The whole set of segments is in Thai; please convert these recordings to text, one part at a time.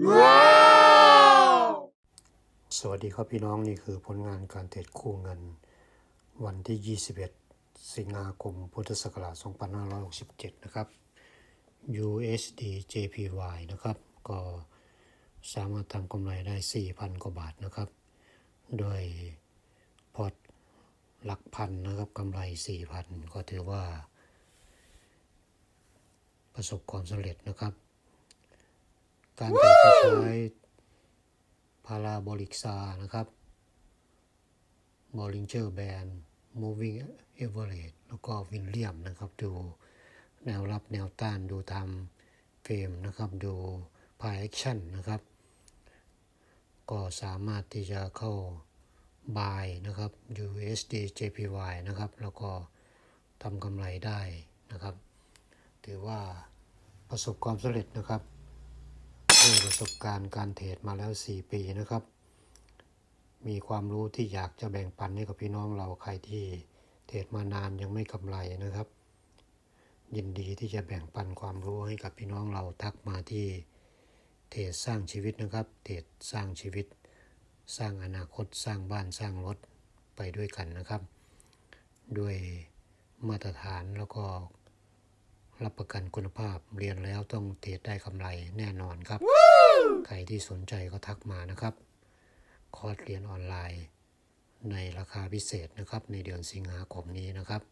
สวัสดีครับพี่น้องนี่คือผลงานการเทรดคู่เงิน วันที่ 21 สิงหาคมพุทธศักราช 2567 นะครับ USD JPY นะครับ ก็สามารถทำกำไรได้ 4,000 กว่าบาทนะครับ โดยพอร์ตหลักพันนะครับกำไร 4,000 ก็ถือว่า ประสบความสำเร็จนะครับ การเทรดก็ใช้พาราโบลิกซานะครับบอลิงเจอร์แบน moving average แล้วก็วินเลียมนะครับ ดูแนวรับแนวต้านดูทำเฟรมนะครับ ดูพายแอคชั่นนะครับ ก็สามารถที่จะเข้า buy นะครับ USD JPY นะครับ แล้วก็ทำกำไรได้นะครับ ถือว่าประสบความสำเร็จนะครับ ด้วยประสบการณ์การเทรดมาแล้ว 4 ปีนะครับ มีความรู้ที่อยากจะแบ่งปันให้กับพี่น้องเราใครที่เทรดมานานยังไม่กำไรนะครับ ยินดีที่จะแบ่งปันความรู้ให้กับพี่น้องเราทักมาที่เทรดสร้างชีวิตนะครับ เทรดสร้างชีวิต สร้างอนาคตสร้างบ้านสร้างรถไปด้วยกันนะครับ ด้วยมาตรฐานแล้วก็ รับประกันคุณภาพเรียนแล้วต้องเทรดได้กำไรแน่นอนครับ ใครที่สนใจก็ทักมานะครับ คอร์สเรียนออนไลน์ ในราคาพิเศษนะครับ ในเดือนสิงหาคมนี้นะครับ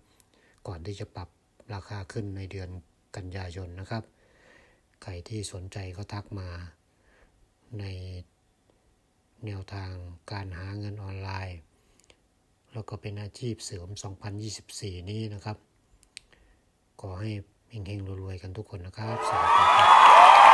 ก่อนที่จะปรับราคาขึ้นในเดือนกันยายนนะครับ ใครที่สนใจก็ทักมา ในแนวทางการหาเงินออนไลน์ แล้วก็เป็นอาชีพเสริม 2024 นี้นะครับ ขอให้ เฮงๆรวยๆกันทุกคนนะครับสวัสดีครับ